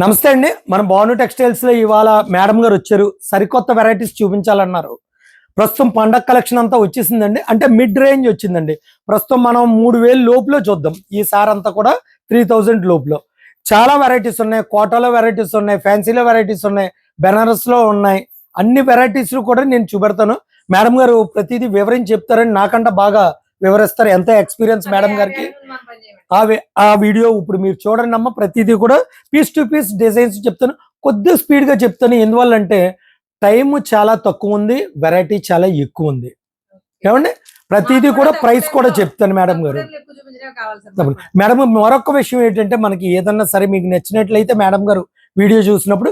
నమస్తే అండి. మన బాను టెక్స్టైల్స్లో ఇవాళ మేడం గారు వచ్చారు. సరికొత్త వెరైటీస్ చూపించాలన్నారు. ప్రస్తుతం పండగ కలెక్షన్ అంతా వచ్చేసిందండి. అంటే మిడ్ రేంజ్ వచ్చిందండి. ప్రస్తుతం మనం మూడు వేలు లోపులో చూద్దాం. ఈసారి అంతా కూడా త్రీ థౌజండ్ లోపులో. చాలా వెరైటీస్ ఉన్నాయి. కోటాలో వెరైటీస్ ఉన్నాయి. ఫ్యాన్సీలో వెరైటీస్ ఉన్నాయి. బెనారస్లో ఉన్నాయి. అన్ని వెరైటీస్ కూడా నేను చూపెడతాను. మేడం గారు ప్రతిదీ వివరించి చెప్తారని నాకంటే బాగా వివరిస్తారు. ఎంత ఎక్స్పీరియన్స్ మేడం గారికి? ఆ వీడియో ఇప్పుడు మీరు చూడండి అమ్మ. ప్రతిదీ కూడా పీస్ టు పీస్ డిజైన్స్ చెప్తాను. కొద్దిగా స్పీడ్గా చెప్తాను. ఎందువల్ల అంటే టైం చాలా తక్కువ ఉంది. వెరైటీ చాలా ఎక్కువ ఉంది. ఏమండి? ప్రతిదీ కూడా ప్రైస్ కూడా చెప్తాను మేడం గారు. మేడం మరొక విషయం ఏంటంటే మనకి ఏదన్నా సరే మీకు నచ్చినట్లయితే మేడం గారు వీడియో చూసినప్పుడు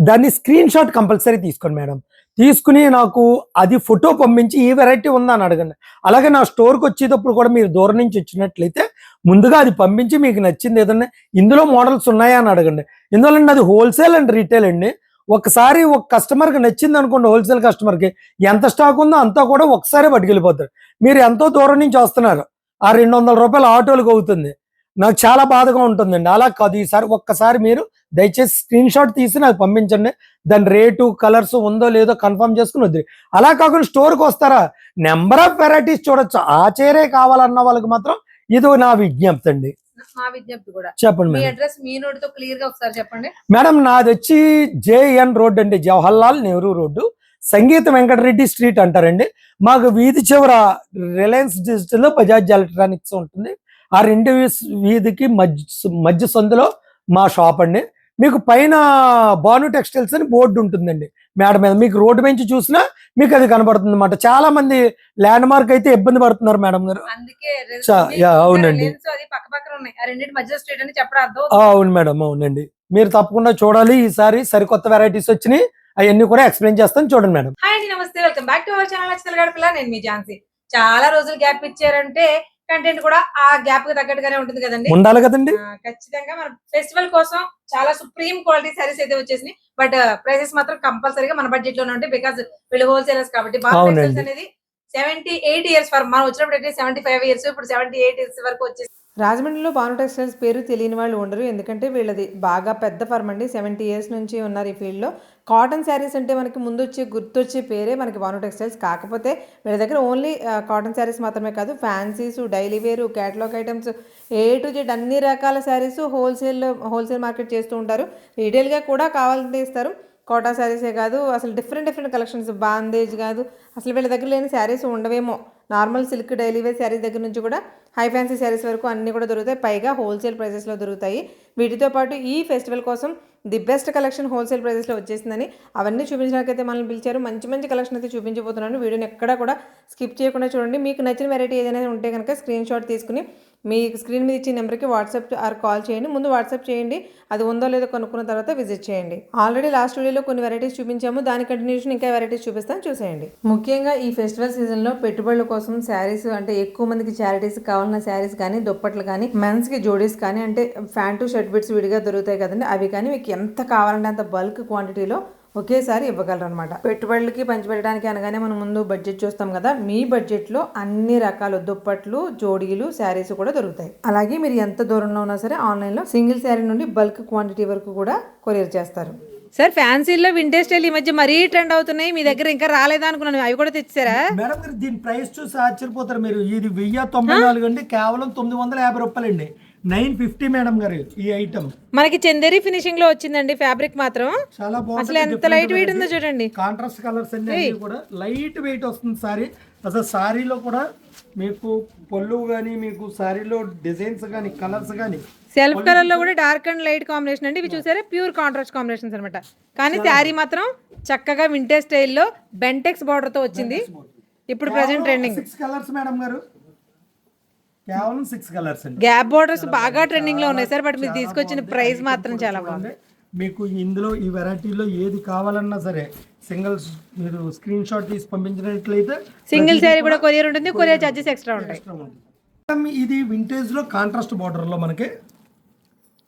దాన్ని స్క్రీన్ షాట్ కంపల్సరీ తీసుకోండి మేడం. తీసుకుని నాకు అది ఫోటో పంపించి ఈ వెరైటీ ఉందా అని అడగండి. అలాగే నా స్టోర్కి వచ్చేటప్పుడు కూడా మీరు దూరం నుంచి వచ్చినట్లయితే ముందుగా అది పంపించి మీకు నచ్చింది ఏదన్నా ఇందులో మోడల్స్ ఉన్నాయా అని అడగండి. ఎందువల్లంటే అది హోల్సేల్ అండ్ రీటైల్ అండి. ఒకసారి ఒక కస్టమర్కి నచ్చింది అనుకోండి హోల్సేల్ కస్టమర్కి ఎంత స్టాక్ ఉందో అంతా కూడా ఒకసారి పట్టుకెళ్ళిపోతారు. మీరు ఎంతో దూరం నుంచి వస్తున్నారు. ఆ రెండు వందల రూపాయలు ఆటోలకు అవుతుంది. నాకు చాలా బాధగా ఉంటుందండి. అలా కాదు. ఈసారి ఒక్కసారి మీరు దయచేసి స్క్రీన్ షాట్ తీసి నాకు పంపించండి. దాని రేటు కలర్స్ ఉందో లేదో కన్ఫర్మ్ చేసుకుని వద్దు అలా కాకుండా స్టోర్కి వస్తారా? నెంబర్ ఆఫ్ వెరైటీస్ చూడొచ్చు. ఆ చీరే కావాలన్న వాళ్ళకి మాత్రం ఇది నా విజ్ఞప్తి అండి. మా విజ్ఞప్తి కూడా. చెప్పండి మీ మేడం. అడ్రస్ మీ నోటితో క్లియర్గా ఒకసారి చెప్పండి. మేడం నాది వచ్చి జేఎన్ రోడ్ అండి. జవహర్లాల్ నెహ్రూ రోడ్డు. సంగీత వెంకటరెడ్డి స్ట్రీట్ అంటారండి. మాకు వీధి చివర రిలయన్స్ డిజిటల్ బజాజ్ ఎలక్ట్రానిక్స్ ఉంటుంది. ఆ రెండు వీధికి మధ్య మధ్య సందులో మా షాప్ అండి. మీకు పైన బాను టెక్స్టైల్స్ అని బోర్డు ఉంటుందండి మేడం మీద. మీకు రోడ్డు నుంచి చూసినా మీకు అది కనబడుతుంది అనమాట చాలా మంది ల్యాండ్ మార్క్ అయితే ఇబ్బంది పడుతున్నారు మేడం గారు. అవునండి. అవును మేడం అవునండి. మీరు తప్పకుండా చూడాలి ఈసారి సరికొత్త వెరైటీస్ వచ్చినాయి. అవన్నీ కూడా ఎక్స్ప్లెయిన్ చేస్తాను. చూడండి మేడం. హాయ్ నమస్తే. Welcome back to our channel నేను మీ ఝాన్సీ. చాలా రోజులు గ్యాప్ ఇచ్చారంటే కంటెంట్ కూడా ఆ గ్యాప్కి తగ్గట్టుగానే ఉంటుంది కదండి. ఉండాలి కదండి. ఖచ్చితంగా మన ఫెస్టివల్ కోసం చాలా సుప్రీం క్వాలిటీ సారీస్ అయితే వచ్చేసినాయి. బట్ ప్రైసెస్ మాత్రం కంపల్సరీగా మన బడ్జెట్లోనే ఉంటాయి బికాస్ వీళ్ళు హోల్సేలర్స్ కాబట్టి బాగా అనేది సెవెంటీ ఎయిట్ ఇయర్స్ ఫర్ మనం వచ్చినప్పుడు అయితే సెవెంటీ ఫైవ్ ఇయర్స్ ఇప్పుడు సెవెంటీ ఎయిట్ ఇయర్స్ వరకు వచ్చేసి రాజమండ్రిలో భాను టెక్స్టైల్స్ పేరు తెలియని వాళ్ళు ఉండరు. ఎందుకంటే వీళ్ళది బాగా పెద్ద ఫర్మ్ అండి. సెవెంటీ ఇయర్స్ నుంచి ఉన్నారు ఈ ఫీల్డ్లో. కాటన్ శారీస్ అంటే మనకి ముందు వచ్చే గుర్తొచ్చే పేరే మనకి భాను టెక్స్టైల్స్. కాకపోతే వీళ్ళ దగ్గర ఓన్లీ కాటన్ శారీస్ మాత్రమే కాదు fancies daily wear catalogue items A to Z అన్ని రకాల శారీస్ హోల్సేల్ హోల్సేల్ మార్కెట్ చేస్తూ ఉంటారు. రీటైల్గా కూడా కావాలంటే ఇస్తారు. కోటా శారీసే కాదు అసలు డిఫరెంట్ డిఫరెంట్ కలెక్షన్స్ బాందేజ్ కాదు. అసలు వీళ్ళ దగ్గర లేని saris ఉండవేమో. Normal silk daily wear saris దగ్గర నుంచి కూడా హై ఫ్యాన్సీ శారీస్ వరకు అన్నీ కూడా దొరుకుతాయి. పైగా హోల్సేల్ ప్రైసెస్లో దొరుకుతాయి. వీటితో పాటు ఈ ఫెస్టివల్ కోసం ది బెస్ట్ కలెక్షన్ హోల్సేల్ ప్రైసెస్లో వచ్చేసిందని అవన్నీ చూపించడానికైతే మనల్ని పిలిచారు. మంచి మంచి కలెక్షన్ అయితే చూపించబోతున్నాను. వీడియోని ఎక్కడా కూడా స్కిప్ చేయకుండా చూడండి. మీకు నచ్చిన వెరైటీ ఏదైనా ఉంటే కనుక స్క్రీన్ షాట్ తీసుకుని మీ స్క్రీన్ మీద ఇచ్చిన నెంబర్కి వాట్సాప్ ఆర్ కాల్ చేయండి. ముందు వాట్సాప్ చేయండి. అది ఉందో లేదో కనుక్కున్న తర్వాత విజిట్ చేయండి. ఆల్రెడీ లాస్ట్ వీడియోలో కొన్ని వెరైటీస్ చూపించాము. దాని కంటిన్యూషన్ ఇంకా వెరైటీస్ చూపిస్తాను. చూసేయండి. ముఖ్యంగా ఈ ఫెస్టివల్ సీజన్లో పెట్టుబడుల కోసం శారీస్ అంటే ఎక్కువ మందికి చారిటీస్ కావాలన్న శారీస్ కానీ దుప్పట్లు కానీ మెన్స్కి జోడీస్ కానీ అంటే ఫ్యాంటు షర్ట్ బిట్స్ విడిగా దొరుకుతాయి కదండి. అవి కానీ మీకు ఎంత కావాలంటే అంత బల్క్ క్వాంటిటీలో ఒకేసారి ఇవ్వగలరు అనమాట పెట్టుబడులకి పంచిపెట్టడానికి అనగానే మనం ముందు బడ్జెట్ చూస్తాం కదా మీ బడ్జెట్లో అన్ని రకాల దుప్పట్లు జోడీలు శారీస్ కూడా దొరుకుతాయి. అలాగే మీరు ఎంత దూరంలో ఉన్నా సరే ఆన్లైన్లో సింగిల్ శారీ నుండి బల్క్ క్వాంటిటీ వరకు కూడా కొరియర్ చేస్తారు. సార్ ఫ్యాన్సీలో వింటేజ్ స్టైల్ ఈ మధ్య మరీ ట్రెండ్ అవుతున్నాయి. మీ దగ్గర ఇంకా రాలేదా అనుకున్నాను. అవి కూడా తెచ్చారా మేడం గారు దీని ప్రైస్ చూసి ఆశ్చర్యపోతారు మీరు. ఇది వెయ్యి తొంభై నాలుగు అండి. కేవలం తొమ్మిది వందల యాభై రూపాయలు అండి నైన్ ఫిఫ్టీ మేడం గారు ఈ ఐటమ్ మనకి చందేరి ఫినిషింగ్లో వచ్చిందండి ఫ్యాబ్రిక్ మాత్రం. చాలా అసలు ఎంత లైట్ వెయిట్ ఉందో చూడండి. కాంట్రాస్ట్ కలర్స్ అన్ని కూడా లైట్ వెయిట్ వస్తుంది సారీ అసలు సారీలో కూడా మీకు పళ్ళు కానీ మీకు సారీలో డిజైన్స్ కానీ కలర్స్ కానీ సెల్ఫ్ కలర్లో కూడా డార్క్ అండ్ లైట్ కాంబినేషన్ అండి. ఇవి చూసారా? ప్యూర్ కాంట్రాస్ట్ కాంబినేషన్స్ అనమాట కానీ శారీ మాత్రం చక్కగా వింటేజ్ స్టైల్లో బెంటెక్స్ బార్డర్తో వచ్చింది. ఇప్పుడు present trending six colours madam గారు. కేవలం సిక్స్ కలర్స్ అండి. గ్యాప్ బార్డర్స్ బాగా ట్రెండింగ్లో ఉన్నాయి సార్ బట్ మీరు తీసుకొచ్చిన ప్రైస్ మాత్రం చాలా బాగుంది. మీకు ఇందులో ఈ వెరైటీలో ఏది కావాలన్నా సరే సింగిల్స్ మీరు స్క్రీన్ షాట్ తీసి పంపించినట్లయితే సింగిల్ శారీ కూడా కొరియర్ ఉంటుంది కొరియర్ చార్జెస్ ఎక్స్ట్రా ఉంటాయి. ఇది వింటేజ్లో కాంట్రాస్ట్ బార్డర్లో మనకి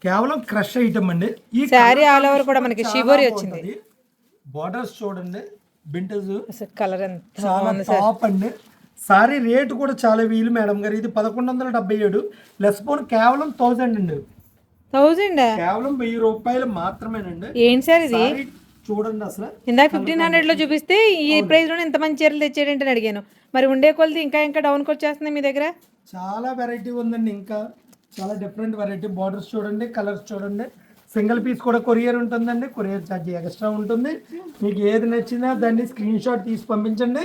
కేవలం క్రష్ ఐటమ్ అండి. ఈ శారీ ఆల్ ఓవర్ కూడా మనకి షిబోరి వచ్చింది. బార్డర్స్ చూడండి వింటేజ్ కలర్ ఎంత టాప్ అండి. సారీ రేట్ కూడా చాలా వీలు మేడం గారు. ఇది పదకొండు వందల డెబ్బై ఏడు. లెస్ పోన్ కేవలం థౌజండ్ అండి. థౌజండ్ కేవలం వెయ్యి రూపాయలు మాత్రమేనండి. ఏంటి సార్ ఇది? చూడండి అసలు. ఇందాక ఫిఫ్టీన్ హండ్రెడ్లో చూపిస్తే ఈ ప్రైస్లో ఇంత మంచి చీరలు తెచ్చాడంటే అడిగాను. మరి ఉండే కొలది ఇంకా ఇంకా డౌన్కి వచ్చేస్తుంది మీ దగ్గర? చాలా వెరైటీ ఉందండి ఇంకా. చాలా డిఫరెంట్ వెరైటీ బార్డర్స్ చూడండి కలర్స్ చూడండి. సింగిల్ పీస్ కూడా కొరియర్ ఉంటుందండి. కొరియర్ ఛార్జ్ ఎక్స్ట్రా ఉంటుంది. మీకు ఏది నచ్చినా దాన్ని స్క్రీన్ షాట్ తీసి పంపించండి.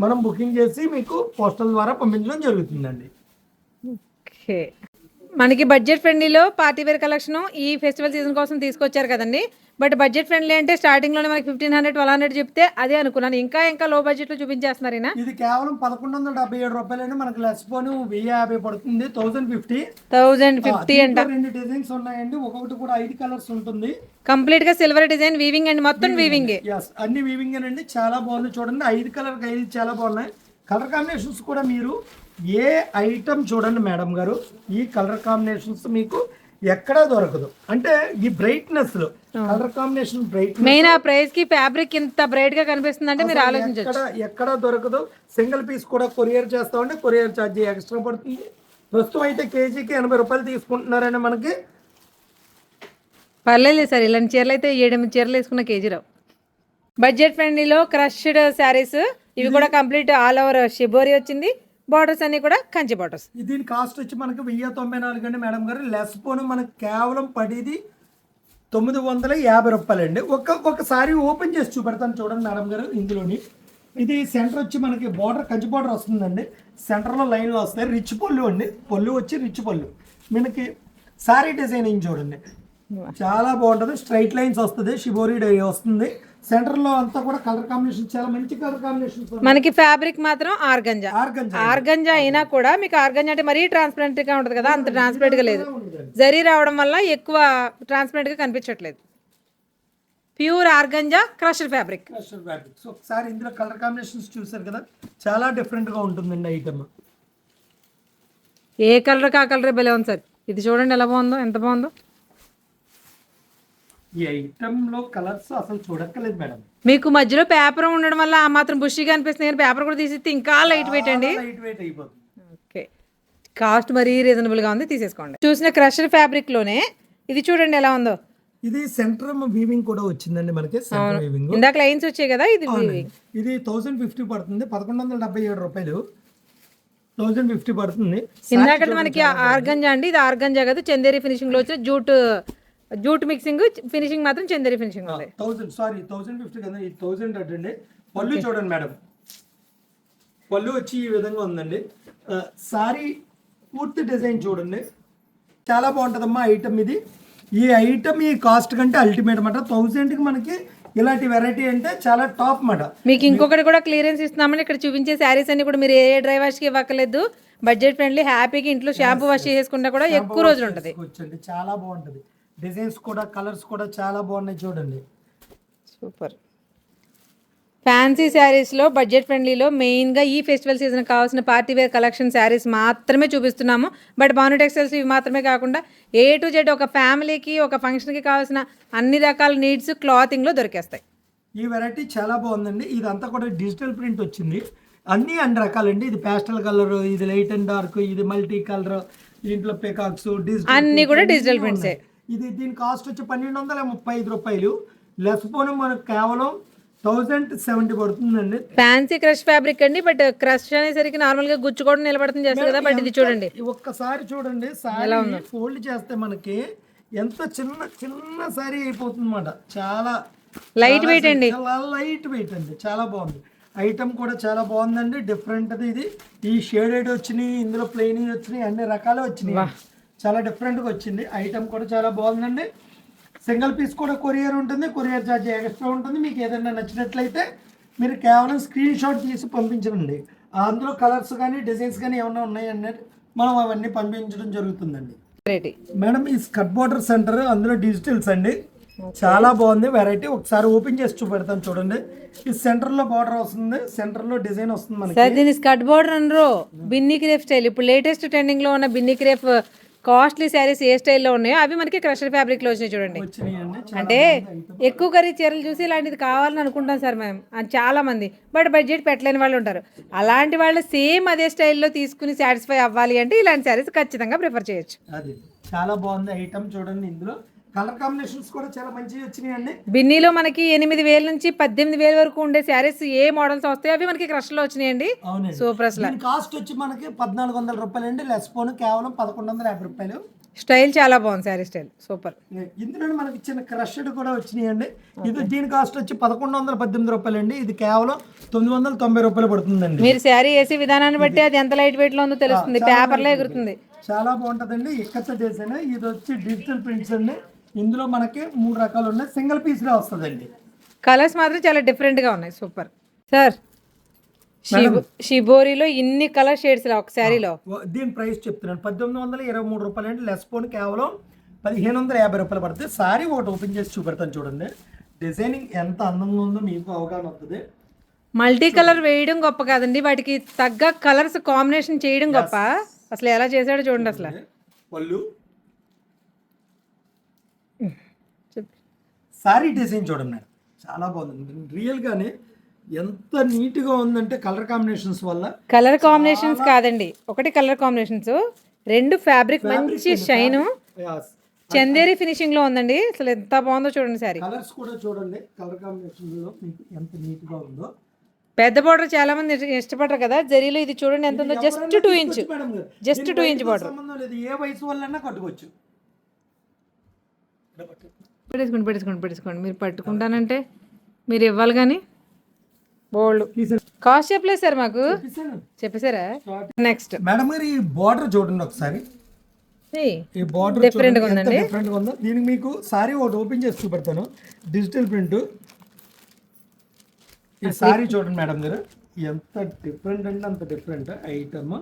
మనం బుకింగ్ చేసి మీకు పోస్టల్ ద్వారా పంపించడం జరుగుతుందండి. ఓకే. మనకి బడ్జెట్ ఫ్రెండ్లీలో పార్టీ వేర్ కలెక్షన్ ఈ ఫెస్టివల్ సీజన్ కోసం తీసుకొచ్చారు కదండి. బట్ బడ్జెట్ ఫ్రెండ్లీ అంటే స్టార్టింగ్లోనే మనకి ఫిఫ్టీన్ హండ్రెడ్ ట్వెల్వ్ హండ్రెడ్ చెప్తే అదే అనుకున్నాను. ఇంకా ఇంకా లో బడ్జెట్లో చూపించేస్తున్నారు ఈయన. ఇది కేవలం పదకొండు వందల డెబ్బై ఏడు రూపాయలండి మనకి లెస్ పోను వెయ్యి యాభై పడుతుంది థౌసండ్ ఫిఫ్టీ థౌజండ్ ఫిఫ్టీ అంట. రెండు డిజైన్స్ ఉన్నాయండి. ఒక్కొక్కటి కూడా ఐదు కలర్స్ ఉంటుంది. కంప్లీట్గా సిల్వర్ డిజైన్ వీవింగ్ అండ్ మొత్తం వీవింగ్ అన్ని వీవింగ్ అండి. చాలా బాగుంది చూడండి. ఐదు కలర్ ఐదు చాలా బాగున్నాయి. కలర్ కాంబినేషన్స్ కూడా మీరు ఏ ఐటమ్ చూడండి మేడం గారు. ఈ కలర్ కాంబినేషన్స్ మీకు ఎక్కడా దొరకదు. అంటే ఈ బ్రైట్నెస్లో కలర్ కాంబినేషన్ బ్రైట్ మెయిన్ ఆ ప్రైస్కి ఫ్యాబ్రిక్ ఇంత బ్రైట్గా కనిపిస్తుంది అంటే మీరు ఆలోచించవచ్చు ఎక్కడ ఎక్కడ దొరకదు. సింగిల్ పీస్ కూడా కొరియర్ చేస్తామంటే కొరియర్ ఛార్జ్ ఎక్స్ట్రా పడుతుంది. ప్రస్తుతం అయితే కేజీకి ఎనభై రూపాయలు తీసుకుంటున్నారండి మనకి. పర్లేదు సార్ ఇలాంటి చీరలు అయితే ఏడెనిమిది చీరలు వేసుకున్న కేజీ రావు. బడ్జెట్ ఫ్రెండ్లీలో క్రష్డ్ శారీస్ ఇవి కూడా కంప్లీట్ ఆల్ ఓవర్ షిబోరి వచ్చింది. బార్డర్స్ అన్ని కూడా కంచి బార్డర్స్. దీని కాస్ట్ వచ్చి మనకి వెయ్యి తొంభై నాలుగు అండి మేడం గారు. లెస్ పోను మనకి కేవలం పడేది తొమ్మిది వందల యాభై రూపాయలండి ఒక్క ఒకసారి ఓపెన్ చేసి చూపెడతాను చూడండి మేడం గారు ఇందులోని. ఇది సెంటర్ వచ్చి మనకి బార్డర్ కంచి బార్డర్ వస్తుందండి. సెంటర్లో లైన్లో వస్తాయి. రిచ్ పళ్ళు అండి. పళ్ళు వచ్చి రిచ్ పళ్ళు. మనకి సారీ డిజైనింగ్ చూడండి. చాలా బాగుంటుంది. స్ట్రైట్ లైన్స్ వస్తుంది. షిబోరి డై వస్తుంది. సెంటర్లో అంతా కూడా కలర్ కాంబినేషన్ చాలా మంచి కలర్ కాంబినేషన్స్ మనకి ఫ్యాబ్రిక్ మాత్రం ఆర్గంజా. ఆర్గంజా ఆర్గంజా అయినా కూడా మీకు ఆర్గంజా అంటే మరీ ట్రాన్స్పరెంట్గా ఉంటుంది కదా అంత ట్రాన్స్పరెంట్గా లేదు. జరీ రావడం వల్ల ఎక్కువ ట్రాన్స్పరెంట్గా కనిపించట్లేదు. Pure organza crushed fabric. Crusher fabrics ఒకసారి ఇందులో కలర్ కాంబినేషన్స్ చూసారు కదా చాలా డిఫరెంట్గా ఉంటుందండి ఐటమ్ ఏ కలర్ కా కలర్ భలే ఉంది సార్. ఇది చూడండి ఎలా బాగుందో ఎంత బాగుందో. ఈ ఐటమ్లో కలర్స్ అసలు చూడక్కలేదు మేడం. మీకు మధ్యలో పేపర్ ఉండడం వల్ల ఆ మాత్రం బుషిగా అనిపిస్తుంది. కానీ పేపర్ కూడా తీసిస్తే ఇంకా లైట్ వెయిట్ అండి. లైట్ వెయిట్ అయిపోతుంది. ఓకే కాస్ట్ మరీ రీజనబుల్గా ఉంది. తీసేసుకోండి. చూసిన క్రష్డ్ ఫ్యాబ్రిక్లోనే ఇది చూడండి ఎలా ఉందో. ఇది సెంటర్ వీవింగ్ కూడా వచ్చిందండి మనకి. సెంటర్ వీవింగ్ ఇందాక లైన్స్ వచ్చాయి కదా ఇది. ఇది థౌసండ్ ఫిఫ్టీ పడుతుంది. పదకొండు వందల డెబ్బై ఏడు రూపాయలు. థౌసండ్ ఫిఫ్టీ పడుతుంది. ఇందాక మనకి ఆర్గంజా అండి. ఇది ఆర్గంజా కాదు. చందేరి ఫినిషింగ్లో వచ్చిన జూట్ జూట్ మిక్సింగ్ ఫినిషింగ్ మాత్రం చందేరి ఫినిషింగ్ ఉంది. థౌసండ్ సారీ థౌసండ్ ఫిఫ్టీ కదా ఇది థౌసండ్ అండి పళ్ళు చూడండి మేడం. పళ్ళు వచ్చి ఈ విధంగా ఉందండి. సారీ పూర్తి డిజైన్ చూడండి. చాలా బాగుంటుందమ్మా ఐటమ్ ఇది. ఈ ఐటమ్ ఈ కాస్ట్ కంటే అల్టిమేట్ అనమాట థౌజండ్కి మనకి ఇలాంటి వెరైటీ అంటే చాలా టాప్ మాట. మీకు ఇంకొకటి కూడా క్లియరెన్స్ ఇస్తున్నామని ఇక్కడ చూపించే శారీస్ అన్ని కూడా మీరు ఏ డ్రై ఇవ్వక్కర్లేదు. బడ్జెట్ ఫ్రెండ్లీ హ్యాపీగా ఇంట్లో షాంపూ వాష్ చేసుకుంటే కూడా ఎక్కువ రోజులు ఉంటుంది. చాలా బాగుంటుంది. డిజైన్స్ కూడా కలర్స్ కూడా చాలా బాగున్నాయి చూడండి. సూపర్. ఫ్యాన్సీ శారీస్లో బడ్జెట్ ఫ్రెండ్లీలో మెయిన్గా ఈ ఫెస్టివల్ సీజన్ కావాల్సిన పార్టీ వేర్ కలెక్షన్ శారీస్ మాత్రమే చూపిస్తున్నాము. బట్ బాను టెక్స్టైల్స్ ఇవి మాత్రమే కాకుండా ఏ టు జెడ్ ఒక ఫ్యామిలీకి ఒక ఫంక్షన్కి కావాల్సిన అన్ని రకాల నీడ్స్ క్లాతింగ్లో దొరికేస్తాయి. ఈ వెరైటీ చాలా బాగుందండి. ఇదంతా కూడా డిజిటల్ ప్రింట్ వచ్చింది. అన్ని అన్ని రకాలండి. ఇది పేస్టల్ కలర్ ఇది లైట్ అండ్ డార్క్ ఇది మల్టీ కలర్ దీంట్లో పెకాక్స్ డిజిటల్ అన్నీ కూడా డిజిటల్ ప్రింట్సే ఇది దీని కాస్ట్ వచ్చి పన్నెండు వందల ముప్పై ఐదు రూపాయలు. లెస్ పోను మనకు కేవలం థౌజండ్ సెవెంటీ పడుతుందండి. ఫ్యాన్సీ క్రష్ ఫ్యాబ్రిక్ అండి బట్ క్రష్ అనేసరికి నార్మల్గా గుచ్చుకోవడం నిలబడుతుంది చేస్తారు కదా బట్ ఇది చూడండి. ఒక్కసారి చూడండి సారీ ఫోల్డ్ చేస్తే మనకి ఎంత చిన్న చిన్న సారీ అయిపోతుంది అనమాట చాలా లైట్ వెయిట్ అండి. చాలా లైట్ వెయిట్ అండి చాలా బాగుంది. ఐటమ్ కూడా చాలా బాగుందండి డిఫరెంట్ ఇది. ఈ షేడెడ్ వచ్చినాయి ఇందులో ప్లెయిన్ వచ్చినాయి అన్ని రకాలు వచ్చినాయి. చాలా డిఫరెంట్గా వచ్చింది. ఐటమ్ కూడా చాలా బాగుందండి. సింగిల్ పీస్ కూడా కొరియర్ ఉంటుంది. కొరియర్ ఛార్జ్ ఎక్స్ట్రా ఉంటుంది. మీకు ఏదైనా నచ్చినట్లయితే మీరు కేవలం స్క్రీన్ షాట్ తీసి పంపించండి. అందులో కలర్స్ కానీ డిజైన్స్ కానీ ఏమైనా ఉన్నాయండి మనం అవన్నీ పంపించడం జరుగుతుందండి. వెరైటీ మేడం ఈ స్కట్ బార్డర్ సెంటర్ అందులో డిజిటల్స్ అండి. చాలా బాగుంది. వెరైటీ ఒకసారి ఓపెన్ చేసి చూపెడతాను చూడండి. ఈ సెంటర్లో బార్డర్ వస్తుంది. సెంటర్లో డిజైన్ వస్తుంది మనకి. దీని స్కట్ బోర్డర్ అనరు. బిన్నీ క్రేప్ స్టైల్ ఇప్పుడు లేటెస్ట్ ట్రెండింగ్లో ఉన్న బిన్నీ క్రేప్ కాస్ట్లీ శారీస్ ఏ స్టైల్లో ఉన్నాయో అవి మనకి క్రషర్ ఫ్యాబ్రిక్లో వచ్చినాయి చూడండి. అంటే ఎక్కువ ఖరీదు చీరలు చూసి ఇలాంటిది కావాలని అనుకుంటాం సార్ మేము. అని చాలా మంది. బట్ బడ్జెట్ పెట్టలేని వాళ్ళు ఉంటారు. అలాంటి వాళ్ళు సేమ్ అదే స్టైల్లో తీసుకుని సాటిస్ఫై అవ్వాలి అంటే ఇలాంటి శారీస్ ఖచ్చితంగా ప్రిఫర్ చేయొచ్చు. అది. చాలా బాగుంది ఐటమ్ చూడండి ఇందులో. కలర్ కాంబినేషన్స్ కూడా చాలా మంచిగా వచ్చినాయండి. బిన్నీలో మనకి ఎనిమిది వేల నుంచి పద్దెనిమిది వేల వరకు ఉండే శారీస్ ఏ మోడల్స్ వస్తాయి అవి మనకి క్రష్లో వచ్చినాయండి. సూపర్ అసలు. దీని కాస్ట్ వచ్చి మనకి పద్నాలుగు వందల రూపాయలు అండి లెస్ పోను కేవలం పదకొండు వందల యాభై రూపాయలు. స్టైల్ చాలా బాగుంది శారీ స్టైల్ సూపర్ ఇందులో మనకి చిన్న క్రష్డ్ కూడా వచ్చినాయండి. ఇది దీని కాస్ట్ వచ్చి పదకొండు వందల పద్దెనిమిది రూపాయలు అండి ఇది కేవలం తొమ్మిది వందల తొంభై రూపాయలు పడుతుందండి. మీరు శారీ వేసే విధానాన్ని బట్టి అది ఎంత లైట్ వెయిట్లో ఉందో తెలుస్తుంది. పేపర్లో ఎగురుతుంది. చాలా బాగుంటుందండి. ఇక్కత డిజైన్ ఇది వచ్చి డిజిటల్ ప్రింట్స్ అండి. ఇందులో మనకి మూడు రకాలు ఉన్నాయి. సింగిల్ పీస్లో వస్తుందండి. కలర్స్ మాత్రం చాలా డిఫరెంట్గా ఉన్నాయి. సూపర్. సార్ షిబో షిబోరిలో ఇన్ని కలర్ షేడ్స్ ఒక శారీలో? దీని ప్రైస్ చెప్తున్నాను. పద్దెనిమిది వందల ఇరవై మూడు రూపాయలు అండి. లెస్ పోన్ కేవలం పదిహేను వందల యాభై రూపాయలు పడుతుంది. సారీ ఒకటి ఓపెన్ చేసి చూపెడతాను చూడండి. డిజైనింగ్ ఎంత అందంగా ఉందో మీకు అవగాహన అవుతుంది మల్టీ కలర్ వేయడం గొప్ప కాదండి. వాటికి తగ్గ కలర్స్ కాంబినేషన్ చేయడం గొప్ప. అసలు ఎలా చేశాడో చూడండి అసలు. పళ్ళు సారీ డిజైన్ చూడండి మేడం. చాలా బాగుంది. రియల్గానే ఎంత నీట్గా ఉందంటే కలర్ కాంబినేషన్స్ వల్ల కలర్ కాంబినేషన్స్ కాదండి. ఒకటి కలర్ కాంబినేషన్స్ రెండు ఫ్యాబ్రిక్ మంచి షైన్. చందేరి ఫినిషింగ్లో ఉందండి. అసలు ఎంత బాగుందో చూడండి సారీ. కలర్స్ కూడా చూడండి. కలర్ కాంబినేషన్లో మీకు ఎంత నీట్గా ఉందో. పెద్ద బార్డర్ చాలా మంది ఇష్ట- ఇష్టపడరు కదా. జరీలో ఇది చూడండి ఎంత ఉందో. Just two inch just two inch border. సంబంధం లేదు. ఏ వయసు వల్లన్నా కట్టుకోవచ్చు. పెట్టేసుకోండి పెట్టేసుకోండి పెట్టేసుకోండి మీరు పట్టుకుంటానంటే మీరు ఇవ్వాలి కానీ బోల్డ్. కాస్ట్ చెప్పలేదు సార్ మాకు? చెప్పేశారా? నెక్స్ట్ మేడం గారు ఈ బార్డర్ చూడండి ఒకసారి. ఈ బార్డర్ ఎంత ఉందండి. డిఫరెంట్ ఉందో. దీనికి మీకు సారీ ఒకటి ఓపెన్ చేసి చూపెడతాను. డిజిటల్ ప్రింట్ ఈ సారీ చూడండి మేడం గారు. ఎంత డిఫరెంట్ అంటే అంత డిఫరెంట్ ఐటమ్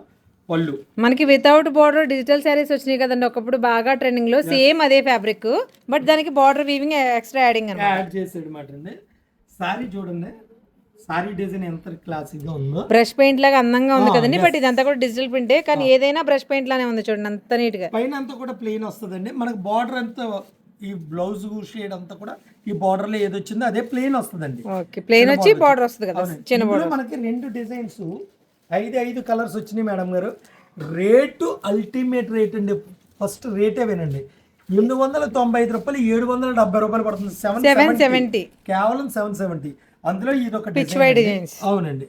పళ్ళు. మనకి వితౌట్ బార్డర్ డిజిటల్ శారీస్ వచ్చినాయి కదండి ఒకప్పుడు బాగా ట్రెండింగ్లో సేమ్ అదే ఫ్యాబ్రిక్ బట్ దానికి border weaving extra adding add చేసాడు మాట అండి. సారీ చూడండి. సారీ డిజైన్ ఎంత క్లాసిక్గా ఉందో. బ్రష్ పెయింట్ లాగా అందంగా ఉంది కదండి బట్ ఇదంతా కూడా డిజిటల్ ప్రింటే కానీ ఏదైనా బ్రష్ పెయింట్ లానే ఉంది చూడండి అంత నీట్గా. పైన అంతా కూడా ప్లెయిన్ వస్తుందండి. మనకు బార్డర్ అంతా ఈ బ్లౌజ్ షేడ్ అంతా కూడా ఈ బార్డర్లో ఏది వచ్చిందో అదే ప్లెయిన్ వస్తుందండి. ఓకే ప్లెయిన్ వచ్చి బార్డర్ వస్తుంది కదా. చిన్న ఇందులో మనకి రెండు డిజైన్స్ ఐదు ఐదు కలర్స్ వచ్చినాయి మేడం గారు. రేటు అల్టిమేట్ రేట్ అండి. ఫస్ట్ రేటే వినండి. ఎనిమిది వందల తొంభై ఐదు రూపాయలు ఏడు వందల డెబ్బై రూపాయలు పడుతుంది. సెవెన్ సెవెన్ సెవెంటీ కేవలం సెవెన్ సెవెంటీ అందులో ఇది ఒక డిజైన్ అవునండి.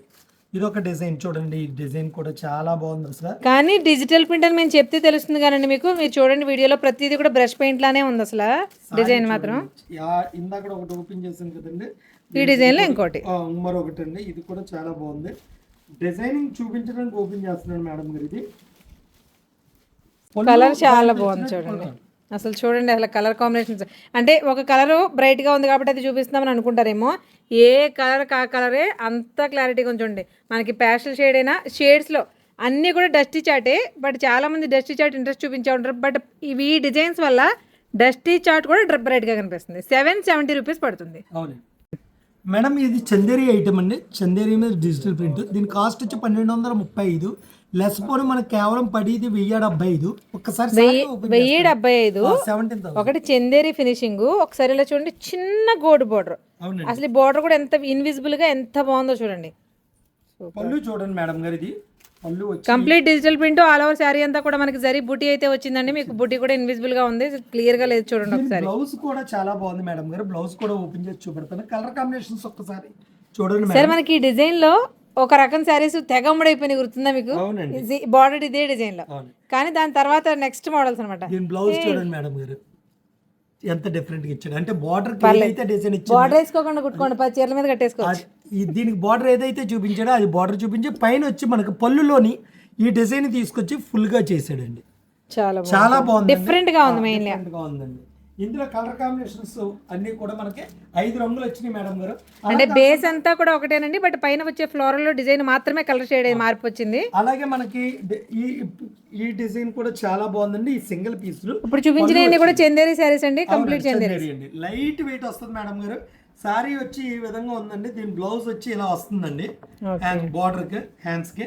ఇది ఒక డిజైన్ చూడండి. ఈ డిజైన్ కూడా చాలా బాగుంది అసలు. కానీ డిజిటల్ ప్రింట్ అని మేము చెప్తే తెలుస్తుంది కానండి మీకు. మీరు చూడండి వీడియోలో ప్రతిదీ కూడా బ్రష్ పెయింట్ లానే ఉంది అసలు. డిజైన్ మాత్రం. ఇందాక ఒకటి ఓపెన్ చేశాను కదండి. ఈ డిజైన్లో ఇంకోటి. మరొకటి అండి ఇది కూడా చాలా బాగుంది. డిజైనింగ్ చూపించడానికి ఓపెన్ చేస్తున్నాను మేడం గారు ఇది. కలర్ చాలా బాగుంది చూడండి. అసలు చూడండి అసలు కలర్ కాంబినేషన్స్ అంటే ఒక కలర్ బ్రైట్గా ఉంది కాబట్టి అది చూపిస్తామని అనుకుంటారేమో. ఏ కలర్ కా కలరే అంత క్లారిటీగా ఉంది చూడండి. మనకి ప్యాస్టల్ షేడ్ అయినా షేడ్స్లో అన్నీ కూడా డస్టీ చాటే బట్ చాలా మంది డస్టీ చాట్ ఇంట్రెస్ట్ చూపించే ఉంటారు. బట్ ఇవి ఈ డిజైన్స్ వల్ల డస్టీ చాట్ కూడా బ్రైట్గా కనిపిస్తుంది. సెవెన్ సెవెంటీ రూపీస్ పడుతుంది. అవునండి. మేడం ఇది చందేరి ఐటమ్ అండి. చందేరి మీద డిజిటల్ ప్రింట్ దీని కాస్ట్ వచ్చి పన్నెండు వందల ముప్పై ఐదు. లెస్ పోను మనకి కేవలం పడిది వెయ్యి డెబ్బై ఐదు. ఒక్కసారి వెయ్యి డెబ్బై ఐదు. ఒకటి చందేరి ఫినిషింగ్ ఒకసారి ఇలా చూడండి చిన్న గోల్డ్ బార్డర్ అసలు ఈ బార్డర్ కూడా ఎంత ఇన్విజిబుల్గా ఎంత బాగుందో చూడండి. పళ్ళు చూడండి మేడం గారు ఇది. Complete digital print all over sari అంతా కూడా మనకి జరీ బుటీ అయితే వచ్చిందండి. మీకు బుటీ కూడా ఇన్విజిబుల్గా ఉంది. క్లియర్గా లేదు చూడండి ఒకసారి. బ్లౌజ్ కూడా చాలా బాగుంది మేడం గారు. బ్లౌజ్ కూడా ఓపెన్ చేసి చూపెడతాను. కలర్ కాంబినేషన్స్ ఒక్కసారి చూడండి సరే మనకి ఈ డిజైన్లో ఒక రకం శారీస్ తెగమ్మడైపోయినాయి గుర్తుందా మీకు? బార్డర్ ఇదే డిజైన్లో. కానీ దాని తర్వాత నెక్స్ట్ మోడల్స్ అనమాట బ్లౌజ్ చూడండి మేడం గారు. ఎంత డిఫరెంట్గా ఇచ్చాడు. అంటే బార్డర్ ఏదైతే డిజైన్ ఇచ్చాడు బార్డర్ వేసుకోకుండా కుట్టుకోండి. పది చీరల మీద కట్టేసుకోవచ్చు. దీనికి బార్డర్ ఏదైతే చూపించాడో అది బార్డర్ చూపించి పైన వచ్చి మనకు పళ్ళులోని ఈ డిజైన్ తీసుకొచ్చి ఫుల్గా చేసాడండి చాలా చాలా బాగుంది డిఫరెంట్గా ఉంది మెయిన్లీ ఉందండి. ఇందులో కలర్ కాంబినేషన్స్ అన్ని కూడా మనకి ఐదు రంగులు వచ్చినాయి మేడం గారు. అంటే బేస్ అంతా కూడా ఒకటేనండి బట్ పైన వచ్చే ఫ్లోరల్లో డిజైన్ మాత్రమే కలర్ షేడ్ మార్పు వచ్చింది. అలాగే మనకి ఈ ఈ డిజైన్ కూడా చాలా బాగుందండి ఈ సింగిల్ పీసులు ఇప్పుడు చూపించినవన్నీ కూడా చందేరి శారీస్ అండి కంప్లీట్ చందేరి అండి. లైట్ వెయిట్ వస్తుంది మేడం గారు. సారీ వచ్చి ఈ విధంగా ఉందండి దీని బ్లౌజ్ వచ్చి ఇలా వస్తుందండి హ్యాండ్ బార్డర్కి హ్యాండ్స్కి.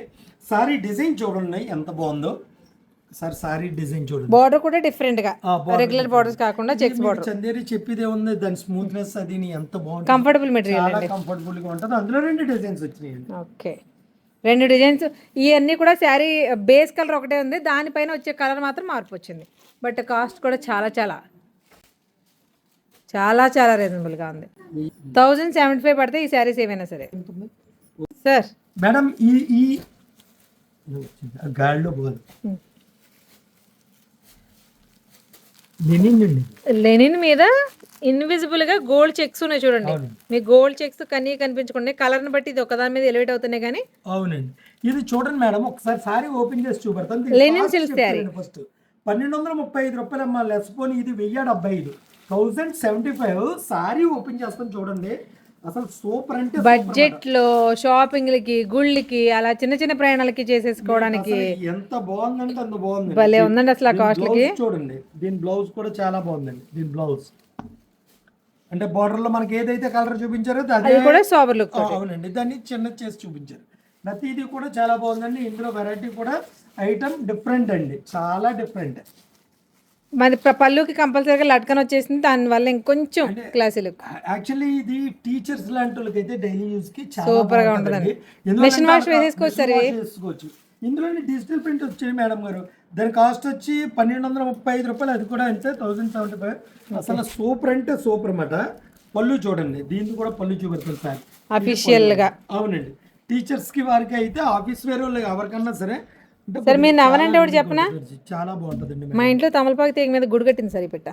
సారీ డిజైన్ చూడండి ఎంత బాగుందో. సార్ సారీ డిజైన్ చూడండి. బార్డర్ కూడా డిఫరెంట్గా. రెగ్యులర్ బార్డర్స్ కాకుండా చెక్స్ బార్డర్ చందేరి చెప్పేదే ఉంది దాని స్మూత్నెస్ అది ఎంత బాగుంటుంది? కంఫర్టబుల్ మెటీరియల్ చాలా కంఫర్టబుల్గా ఉంటుంది. అందులో రెండు డిజైన్స్ వచ్చినాయండి. ఓకే రెండు డిజైన్స్ ఇవన్నీ కూడా శారీ బేస్ కలర్ ఒకటే ఉంది. దానిపైన వచ్చే కలర్ మాత్రం మార్పు వచ్చింది. బట్ కాస్ట్ కూడా చాలా చాలా. చాలా చాలా రీజనబుల్గా ఉంది. థౌజండ్ సెవెంటీ ఫైవ్ పడితే ఈ శారీస్ ఏమైనా సరే. సార్ మేడం ఈ ఈ గాడిలో పోదు లెనిన్ లెనిన్ మీద ఇన్విజిబుల్గా గోల్డ్ చెక్స్ ఉన్నాయి చూడండి. మీ గోల్డ్ చెక్స్ కన్నీ కనిపించకుండా కలర్ని బట్టి ఇది ఒకదాని మీద ఎలివేట్ అవుతున్నాయి కానీ అవునండి. ఇది చూడండి మేడం ఒకసారి సారీ ఓపెన్ చేసి చూపెడతాను. Linen silk saree. ఫస్ట్ పన్నెండు వందల ముప్పై ఐదు రూపాయలు అమ్మా లెస్ పోని ఇది వెయ్యి డెబ్బై ఐదు. Thousand seventy five sari open చేస్తాను చూడండి. అసలు సూపర్ అంటే బడ్జెట్లో షాపింగ్లకి గుళ్ళకి అలా చిన్న చిన్న ప్రయాణాలకి చేసేసుకోవడానికి ఎంత బాగుందంటే అంత బాగుంది భలే ఉందండి అసలు ఆ కాస్ట్లకి చూడండి. దీని బ్లౌజ్ కూడా చాలా బాగుందండి. దీని బ్లౌజ్ అంటే బార్డర్లో మనకి ఏదైతే కలర్ చూపించారో అదే కూడా సోబర్ లుక్ అవునండి. దాన్ని చిన్న చేసి చూపించారు. ప్రతిదీ కూడా చాలా బాగుందండి. ఇందులో వెరైటీ కూడా ఐటమ్ డిఫరెంట్ అండి. చాలా డిఫరెంట్ మరి పళ్ళుకి కంపల్సరీగా లట్కన్ వచ్చేసింది దానివల్ల ఇంకొంచెం క్లాసీ లుక్ యాక్చువల్లీ ఇది టీచర్స్ లాంటి వాళ్ళకైతే డైలీ యూస్కి Super గా Machine wash అంత- వేసేసుకోవచ్చు ఇందులోని డిజిటల్ ప్రింట్ వచ్చింది మేడం గారు. దాని కాస్ట్ వచ్చి పన్నెండు వందల ముప్పై ఐదు రూపాయలు అది కూడా అంతే థౌసండ్ సెవెంటీ ఫైవ్ అసలు సూపర్ అంటే సూపర్ అన్నమాట. పళ్ళు చూడండి దీనికి కూడా పళ్ళు చూపెడతారు సార్. అఫీషియల్గా. అవునండి. టీచర్స్కి వారికి అయితే ఆఫీస్ వేరే వాళ్ళకి ఎవరికన్నా సరే సార్ మీరు చాలా నవనంటే ఒకటి చెప్పనా? చాలా బాగుంటుందండి మా ఇంట్లో తమలపాకు తీగ మీద గుడి కట్టింది సరే పెట్ట.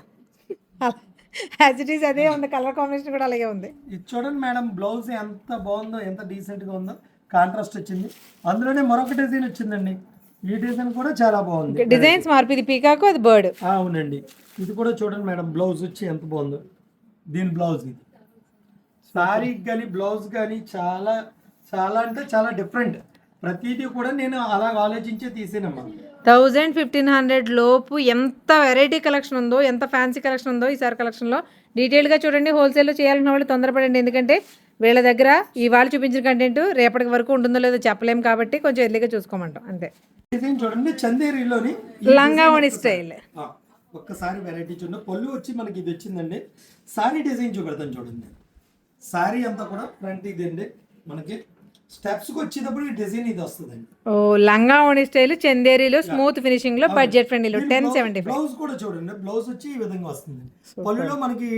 యాజ్ ఇట్ ఈస్ అదే ఉంది. కలర్ కాంబినేషన్ కూడా అలాగే ఉంది. ఇది చూడండి మేడం బ్లౌజ్ ఎంత బాగుందో ఎంత డీసెంట్గా ఉందో కాంట్రాస్ట్ వచ్చింది. అందులోనే మరొక డిజైన్ వచ్చిందండి. ఈ డిజైన్ కూడా చాలా బాగుంది. డిజైన్స్ మార్పు ఇది పీకాకు అది బర్డ్ అవునండి. ఇది కూడా చూడండి మేడం బ్లౌజ్ వచ్చి ఎంత బాగుందో. దీని బ్లౌజ్ ఇది. సారీ కానీ బ్లౌజ్ కానీ చాలా చాలా అంటే చాలా డిఫరెంట్ ప్రతిదీ కూడా నేను అలా ఆలోచించే తీసానమ్మా. థౌజండ్ ఫిఫ్టీన్ హండ్రెడ్ లోపు ఎంత వెరైటీ కలెక్షన్ ఉందో ఎంత ఫ్యాన్సీ కలెక్షన్ ఉందో ఈసారి కలెక్షన్లో డీటెయిల్గా చూడండి హోల్సేల్లో చేయాలన్న వాళ్ళు తొందరపడండి. ఎందుకంటే వీళ్ళ దగ్గర ఇవాళ చూపించిన కంటెంట్ రేపటి వరకు ఉంటుందో లేదో చెప్పలేం కాబట్టి కొంచెం ఎర్లీగా చూసుకోమంటాం అంతే. చూడండి చందేరిలోని ఈ లంగా ఓణి స్టైల్. ఒక్కసారి వెరైటీ చూడండి. పళ్ళు వచ్చి మనకి ఇది వచ్చిందండి. సారీ డిజైన్ చూపెడతాను చూడండి. సారీ అంతా కూడా ఫ్రంట్ ఇది అండి మనకి స్టెప్స్కి వచ్చేటప్పుడు డిజైన్ ఇది వస్తుందండి. ఓ లంగా ఓణి స్టైల్ చందేరిలో స్మూత్ ఫినిషింగ్లో బడ్జెట్ ఫ్రెండ్లీలో టెన్ సెవెంటీ ఫైవ్ బ్లౌజ్ కూడా చూడండి బ్లౌజ్ వచ్చి ఈ విధంగా వస్తుంది. పళ్ళులో మనకి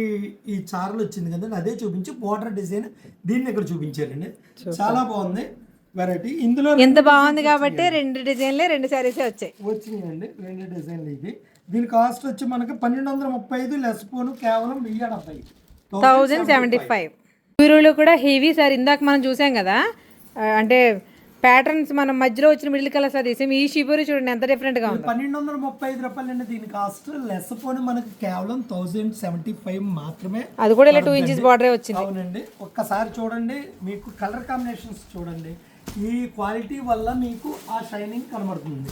ఈ చార్లు వచ్చింది కదండి అదే చూపించి బార్డర్ డిజైన్ దీన్ని ఇక్కడ చూపించారండి. చాలా బాగుంది వెరైటీ ఇందులో ఎంత బాగుంది కాబట్టి రెండు డిజైన్లే రెండు శారీసే వచ్చాయి. వచ్చినాయండి రెండు డిజైన్లు ఇది దీని కాస్ట్ వచ్చి మనకి పన్నెండు వందల ముప్పై ఐదు లెస్ పోను కేవలం వెయ్యి డెబ్బై థౌజండ్ సెవెంటీ ఫైవ్ కూడా హెవీ సార్ ఇందాక మనం చూసాం కదా అంటే ప్యాటర్న్స్ మనం మధ్యలో వచ్చిన మిడిల్ కలర్స్ అది తీసాం ఈ షిబూరి చూడండి ఎంత డిఫరెంట్గా ఉందో. పన్నెండు వందల ముప్పై ఐదు రూపాయలు అండి దీని కాస్ట్ లెస్ పోను మనకి కేవలం థౌజండ్ సెవెంటీ ఫైవ్ మాత్రమే. అది కూడా ఇలా టూ ఇంచెస్ బార్డరే వచ్చింది. అవునండి. ఒక్కసారి చూడండి మీకు కలర్ కాంబినేషన్స్ చూడండి. ఈ క్వాలిటీ వల్ల మీకు ఆ షైనింగ్ కనబడుతుంది.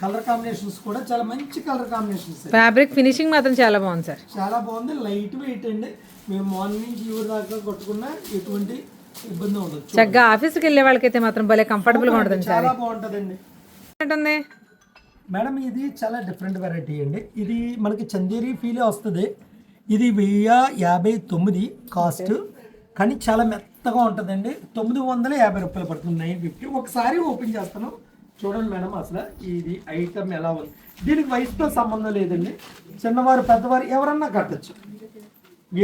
కలర్ కాంబినేషన్స్ కూడా చాలా మంచి కలర్ కాంబినేషన్స్ ఫ్యాబ్రిక్ ఫినిషింగ్ మాత్రం చాలా బాగుంది సార్ చాలా బాగుంది. లైట్ వెయిట్ అండి. మేము మార్నింగ్ ఈవిడ దాకా కొట్టుకున్నా ఎటువంటి చక్కగా ఆఫీస్కి వెళ్ళే వాళ్ళకైతే మాత్రం భలే కంఫర్టబుల్గా ఉంటుంది చాలా బాగుంటుందండి. ఉంటుంది మేడం ఇది చాలా డిఫరెంట్ వెరైటీ అండి. ఇది మనకి చందేరి ఫీలే వస్తుంది. ఇది వెయ్యి యాభై తొమ్మిది కాస్ట్ కానీ చాలా మెత్తగా ఉంటుందండి. తొమ్మిది వందల యాభై రూపాయలు పడుతుంది నైన్ ఫిఫ్టీ. ఒకసారి ఓపెన్ చేస్తాను. చూడండి మేడం అసలు ఇది ఐటమ్ ఎలా ఉంది. దీనికి వయసుతో సంబంధం లేదండి. చిన్నవారు పెద్దవారు ఎవరన్నా కట్టచ్చు.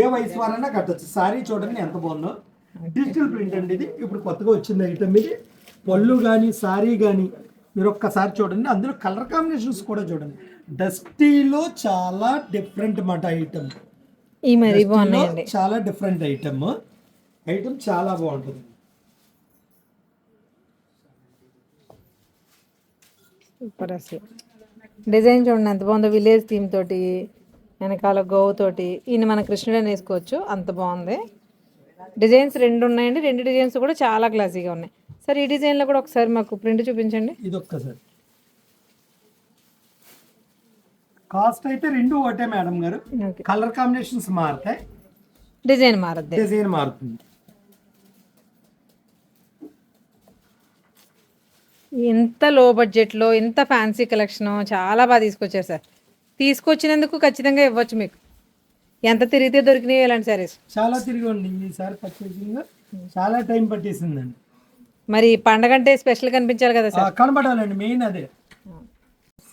ఏ వయసు వారైనా కట్టచ్చు. సారీ చూడండి ఎంత బాగుందో. డిజిటల్ ప్రింట్ అండి ఇది. ఇప్పుడు కొత్తగా వచ్చింది ఐటమ్ ఇది. పళ్ళు కానీ సారీ కానీ మీరు ఒక్కసారి చూడండి. అందులో కలర్ కాంబినేషన్స్ కూడా చూడండి. డస్టీలో చాలా డిఫరెంట్ మాట ఐటమ్ ఈ మరీ బాగున్నాయండి. చాలా డిఫరెంట్ ఐటమ్ ఐటమ్ చాలా బాగుంటుంది. సూపర్ అసలు. డిజైన్ చూడండి ఎంత బాగుందో. విలేజ్ థీమ్ తోటి వెనకాల గోవు తోటి. ఈయన మన కృష్ణుడు అని వేసుకోవచ్చు? అంత బాగుంది. డిజైన్స్ రెండు ఉన్నాయండి. రెండు డిజైన్స్ కూడా చాలా క్లాసీగా ఉన్నాయి. సార్ ఈ డిజైన్లో కూడా ఒకసారి మాకు ప్రింట్ చూపించండి. ఇది ఒక్కసారి కాస్ట్ అయితే రెండు ఒకటే మేడం గారు. కలర్ కాంబినేషన్స్ మారుతాయి. డిజైన్ మారద్ది. డిజైన్ మారుతుంది. ఇంత లో బడ్జెట్లో ఇంత ఫ్యాన్సీ కలెక్షన్ చాలా బాగా తీసుకొచ్చారు సార్. తీసుకొచ్చినందుకు ఖచ్చితంగా ఇవ్వచ్చు మీకు. ఎంత తిరిగితే దొరికినాయి ఇలాంటి సారీస్ చాలా తిరిగి ఉంది ఈసారి పర్చేసింగ్ చాలా టైం పట్టేసిందండి. మరి పండగ అంటే స్పెషల్ కనిపించాలి కదా సార్? కనబడాలండి మెయిన్ అదే.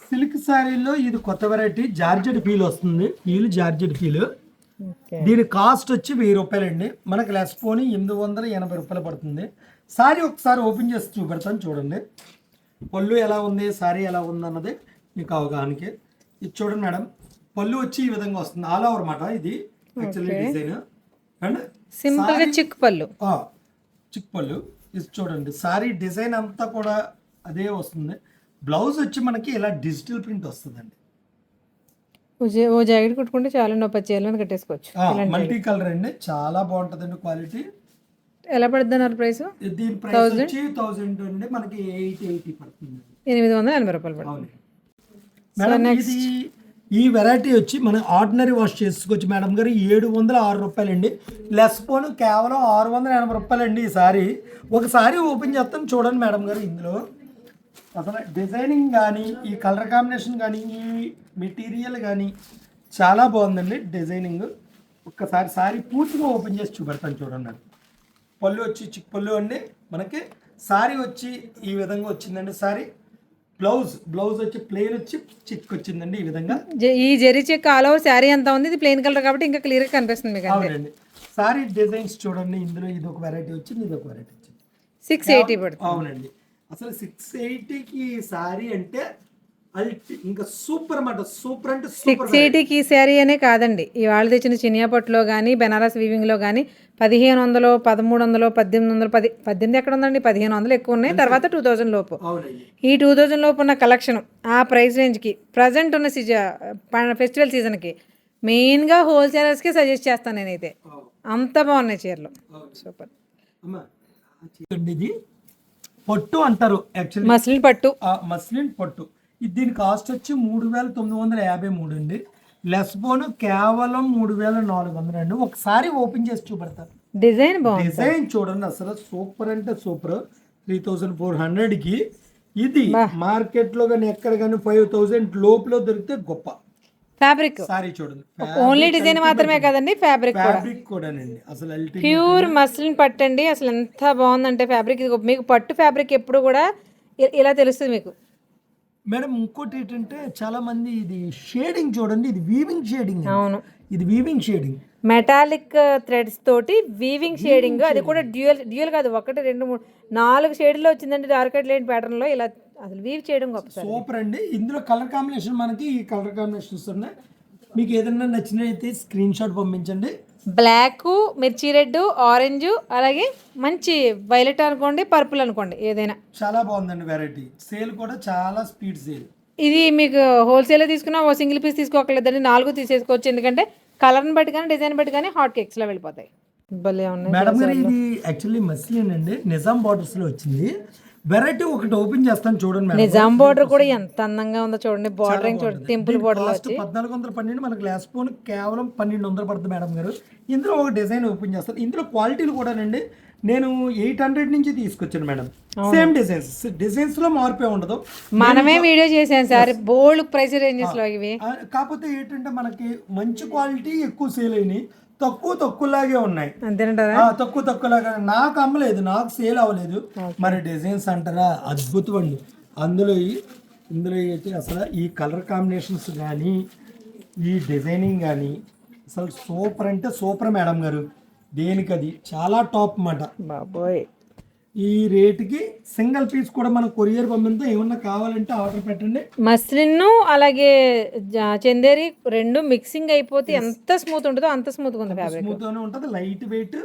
సిల్క్ శారీలో ఇది కొత్త వెరైటీ జార్జెట్ ఫీల్ వస్తుంది. Feel georgette feel. దీని కాస్ట్ వచ్చి వెయ్యి రూపాయలండి. మనకి లెస్ పోని ఎనిమిది వందల ఎనభై రూపాయలు పడుతుంది. సారీ ఒకసారి ఓపెన్ చేసి చూపెడతాను చూడండి. పళ్ళు ఎలా ఉంది సారీ ఎలా ఉంది అన్నది మీకు అవగాహనకి. ఇది చూడండి మేడం. పళ్ళు వచ్చి ఈ విధంగా వస్తుంది. ఆల్ ఓవర్ మాట ఇది. యాక్చువల్లీ డిజైన్ అండ్ సింపుల్గా చిక్కు పళ్ళు. ఆ, చిక్ పళ్ళు. ఇది చూడండి. సారీ డిజైన్ అంతా కూడా అదే వస్తుంది. బ్లౌజ్ వచ్చి మనకి ఇలా డిజిటల్ ప్రింట్ వస్తుందండి. ఓ జాకెట్ కుట్టుకుంటే చాలా నొప్పి చీరలను కట్టేసుకోవచ్చు. మల్టీ కలర్ అండి. చాలా బాగుంటుందండి క్వాలిటీ ఎలా పడుతున్నారు ప్రైస్? దీని ప్రైస్ వచ్చి థౌసండ్ అండి మనకి ఎయిట్ ఎయిటీ పడుతుంది ఎనిమిది వందల ఎనభై రూపాయలు పడుతుంది. మేడం ఇది ఈ వెరైటీ వచ్చి మనం ఆర్డినరీ వాష్ చేసుకోవచ్చు మేడం గారు. ఏడు వందల ఆరు రూపాయలు అండి లెస్ పోను కేవలం ఆరు వందల ఎనభై రూపాయలు అండి ఈ సారీ. ఒకసారి ఓపెన్ చేస్తాం చూడండి మేడం గారు ఇందులో. అసలు డిజైనింగ్ కానీ ఈ కలర్ కాంబినేషన్ కానీ ఈ మెటీరియల్ కానీ చాలా బాగుందండి డిజైనింగ్ ఒక్కసారి సారీ పూర్తిగా ఓపెన్ చేసి చూపెడతాను చూడండి పళ్ళు వచ్చి చిక్ పళ్ళు అండి. మనకి సారీ వచ్చి ఈ విధంగా వచ్చిందండి సారీ. బ్లౌజ్ బ్లౌజ్ వచ్చి ప్లెయిన్ వచ్చి చిక్ వచ్చిందండి ఈ విధంగా. ఈ zari check all over sari ఎంత ఉంది. ఇది ప్లెయిన్ కలర్ కాబట్టి ఇంకా క్లియర్గా కనిపిస్తుంది మీకు అంతే. అవునండి. సారీ డిజైన్స్ చూడండి ఇందులో ఇది ఒక వెరైటీ వచ్చింది ఇది ఒక వెరైటీ వచ్చింది. సిక్స్ ఎయిటీ పడుతుంది. అవునండి. అసలు సిక్స్ ఎయిటీకి సారీ అంటే ఇంకా సూపర్ అన్నమాట సూపర్ అంటే సిక్స్ ఎయిటీకి ఈ శారీ అనే కాదండి. ఇవాళ తెచ్చిన చినియా పట్టులో కానీ బెనారస్ వీవింగ్లో కానీ పదిహేను వందలు పదమూడు వందలు పద్దెనిమిది వందలు పది పద్దెనిమిది ఎక్కడ ఉందండి పదిహేను వందలు ఎక్కువ ఉన్నాయి తర్వాత టూ థౌజండ్ లోపు. ఈ టూ థౌజండ్ లోపు ఉన్న కలెక్షన్ ఆ ప్రైస్ రేంజ్కి ప్రజెంట్ ఉన్న సీజ ఫెస్టివల్ సీజన్కి మెయిన్గా హోల్సేలర్స్కి సజెస్ట్ చేస్తాను నేనైతే. అంత బాగున్నాయి చీరలు. సూపర్. పొట్టు అంటారు యాక్చువల్లీ. మస్లిన్ పట్టు. మస్లిన్ పట్టు. దీని కాస్ట్ వచ్చి మూడు వేల తొమ్మిది వందల యాభై మూడు అండి. లెస్ బోన్ కేవలం మూడు వేల నాలుగు వందలు అండి. ఒకసారి ఓపెన్ చేసి చూపెడతాను డిజైన్ డిజైన్ చూడండి అసలు సూపర్ అంటే సూపర్. త్రీ థౌజండ్ ఫోర్ హండ్రెడ్కి. ఇది మార్కెట్లో కానీ ఎక్కడ కానీ ఫైవ్ థౌజండ్ లోపల దొరికితే గొప్ప. ఫ్యాబ్రిక్. సారీ చూడండి. ఓన్లీ డిజైన్ మాత్రమే కదండి ఫ్యాబ్రిక్ కూడా. ఫ్యాబ్రిక్ కూడానండి. అసలు ప్యూర్ మస్లిన్ పట్టు అండి అసలు ఎంత బాగుందంటే ఫ్యాబ్రిక్. ఇది మీకు పట్టు ఫ్యాబ్రిక్ ఎప్పుడు కూడా ఇలా తెలుస్తుంది మీకు. మేడం ఇంకోటి ఏంటంటే చాలా మంది ఇది షేడింగ్ చూడండి ఇది వీవింగ్ షేడింగ్ అవును. ఇది వీవింగ్ షేడింగ్ మెటాలిక్ థ్రెడ్స్ తోటి వీవింగ్ షేడింగ్ అది కూడా డ్యూయల్ డ్యూయల్ కాదు ఒకటి రెండు మూడు నాలుగు షేడ్లో వచ్చిందండి డార్క్ లైన్ ప్యాటర్న్లో ఇలా అసలు వీవ్ చేయడం గొప్ప సార్ సూపర్ అండి. ఇందులో కలర్ కాంబినేషన్ మనకి ఈ కలర్ కాంబినేషన్స్ ఉన్నాయి. మీకు ఏదైనా నచ్చినైతే స్క్రీన్ షాట్ పంపించండి. బ్లాక్ మిర్చి రెడ్ ఆరెంజ్ అలాగే మంచి వైలెట్ అనుకోండి పర్పుల్ అనుకోండి ఏదైనా. చాలా బాగుందండి వెరైటీ సేల్ కూడా చాలా స్పీడ్ సేల్ ఇది మీకు హోల్సేల్ తీసుకున్నా ఓ సింగిల్ పీస్ తీసుకోకలేదండి నాలుగు తీసేసుకోవచ్చు. ఎందుకంటే కలర్ని బట్టి కానీ డిజైన్ బట్టి కానీ హాట్ కేక్స్లో వెళ్ళిపోతాయి. భలే ఉన్నాయి మేడం గారు ఇది యాక్చువల్లీ మస్లిన్ అండి. నిజాం బార్డర్స్లో వచ్చింది. వెరైటీ ఒకటి ఓపెన్ చేస్తాను చూడండి నిజాం బోర్డర్ కూడా ఎంత అందంగా ఉందో చూడండి. బార్డరింగ్ చూడండి టెంపుల్ బోర్డర్ పద్నాలుగు వందల పన్నెండు మనకి గ్లాస్ ఫోన్ కేవలం పన్నెండు వందలు పడుతుంది మేడం గారు. ఇందులో ఒక డిజైన్ ఓపెన్ చేస్తాను. ఇందులో క్వాలిటీలు కూడానండి నేను ఎయిట్ హండ్రెడ్ నుంచి తీసుకొచ్చాను మేడం. సేమ్ డిజైన్స్ డిజైన్స్లో మార్పే ఉండదు. మనమే వీడియో చేసాం సార్. బోల్డ్ ప్రైస్ రేంజెస్లో ఇవి. కాకపోతే ఏంటంటే మనకి మంచి క్వాలిటీ ఎక్కువ సేల్ అయినాయి. తక్కువ తక్కువలాగే ఉన్నాయి. తక్కువ తక్కువలాగా నాకు అమ్మలేదు నాకు సేల్ అవ్వలేదు. మరి డిజైన్స్ అంటారా? అద్భుతం అండి అందులో ఇందులో అయితే అసలు ఈ కలర్ కాంబినేషన్స్ కానీ ఈ డిజైనింగ్ కానీ అసలు సూపర్ అంటే సూపర్ మేడం గారు. దేనికది? చాలా టాప్ అన్నమాట. బాబోయ్. ఈ రేటుకి సింగిల్ పీస్ కూడా మనం కొరియర్ పంపితే ఏమన్నా కావాలంటే ఆర్డర్ పెట్టండి. మస్లిన్ అలాగే జా- చందేరి రెండు మిక్సింగ్ అయిపోతే ఎంత స్మూత్ ఉంటుందో అంత స్మూత్గా ఉంది ఫ్యాబ్రిక్ స్మూత్ ఉంటుంది లైట్ వెయిట్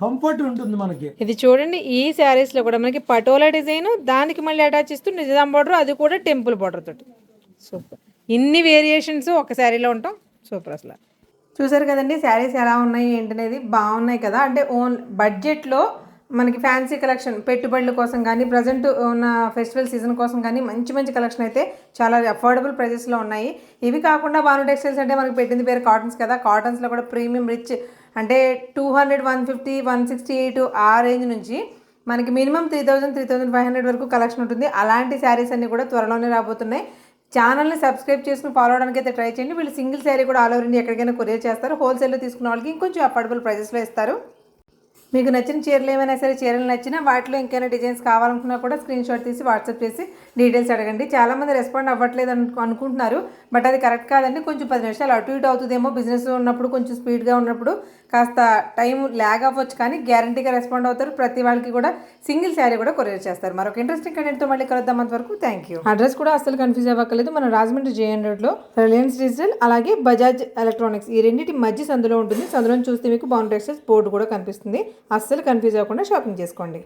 కంఫర్ట్ ఉంటుంది మనకి. ఇది చూడండి ఈ శారీస్లో కూడా మనకి పటోలా డిజైన్ దానికి మళ్ళీ అటాచ్ ఇస్తూ నిజాం బార్డర్ అది కూడా టెంపుల్ బార్డర్ తోటి. సూపర్ ఇన్ని వేరియేషన్స్ ఒక శారీలో ఉంటాం. సూపర్ అసలు. చూసారు కదండి శారీస్ ఎలా ఉన్నాయి ఏంటనేది? బాగున్నాయి కదా. అంటే ఓన్ బడ్జెట్లో మనకి ఫ్యాన్సీ కలెక్షన్ పెట్టుబడుల కోసం కానీ ప్రజెంట్ ఉన్న ఫెస్టివల్ సీజన్ కోసం కానీ మంచి మంచి కలెక్షన్ అయితే చాలా అఫోర్డబుల్ ప్రైజెస్లో ఉన్నాయి. ఇవి కాకుండా బాను టెక్స్టైల్స్ అంటే మనకి పెట్టింది పేరు కాటన్స్ కదా. కాటన్స్లో కూడా ప్రీమియం రిచ్ అంటే two hundred one fifty one sixty eight ఆ రేంజ్ నుంచి మనకి minimum three thousand three thousand five hundred వరకు కలెక్షన్ ఉంటుంది. అలాంటి శారీస్ అన్నీ కూడా త్వరలోనే రాబోతున్నాయి. ఛానల్ని సబ్స్క్రైబ్ చేసుకుని ఫాలో అవడానికి అయితే ట్రై చేయండి. వీళ్ళు సింగిల్ శారీ కూడా ఆల్ ఓవర్ ఇండియా ఎక్కడికైనా కొరియర్ చేస్తారు. హోల్సేల్లో తీసుకున్న వాళ్ళకి ఇంకొంచెం అఫోర్డబుల్ ప్రైజెస్లో ఇస్తారు. మీకు నచ్చిన చీరలు ఏమైనా సరే చీరలు నచ్చినా వాటిలో ఇంకైనా డిజైన్స్ కావాలనుకున్నా కూడా స్క్రీన్ షాట్ తీసి వాట్సాప్ చేసి డీటెయిల్స్ అడగండి. చాలామంది రెస్పాండ్ అవ్వట్లేదు అనుకుంటున్నారు బట్ అది కరెక్ట్ కాదండి. కొంచెం పది నిమిషాలు అటు ఇటు అవుతుందేమో బిజినెస్ ఉన్నప్పుడు కొంచెం స్పీడ్గా ఉన్నప్పుడు కాస్త టైం ల్యాగ్ అవ్వచ్చు కానీ గ్యారంటీగా రెస్పాండ్ అవుతారు. ప్రతి వాళ్ళకి కూడా సింగిల్ శారీ కూడా కొరియర్ చేస్తారు. మరొక ఇంట్రెస్టింగ్ కంటెంట్తో మళ్ళీ కలుద్దాం అంతవరకు థ్యాంక్ యూ అడ్రస్ కూడా అస్సలు కన్ఫ్యూజ్ అవ్వక్కర్లేదు. మన రాజమండ్రి జేఎన్ రోడ్లో రిలయన్స్ డిజిటల్ అలాగే బజాజ్ ఎలక్ట్రానిక్స్ ఈ రెండింటి మధ్య సందులో ఉంటుంది. సందులో చూస్తే మీకు బౌండరీ టెక్స్టైల్స్ బోర్డు కూడా కనిపిస్తుంది. అస్సలు కన్ఫ్యూజ్ అవ్వకుండా షాపింగ్ చేసుకోండి.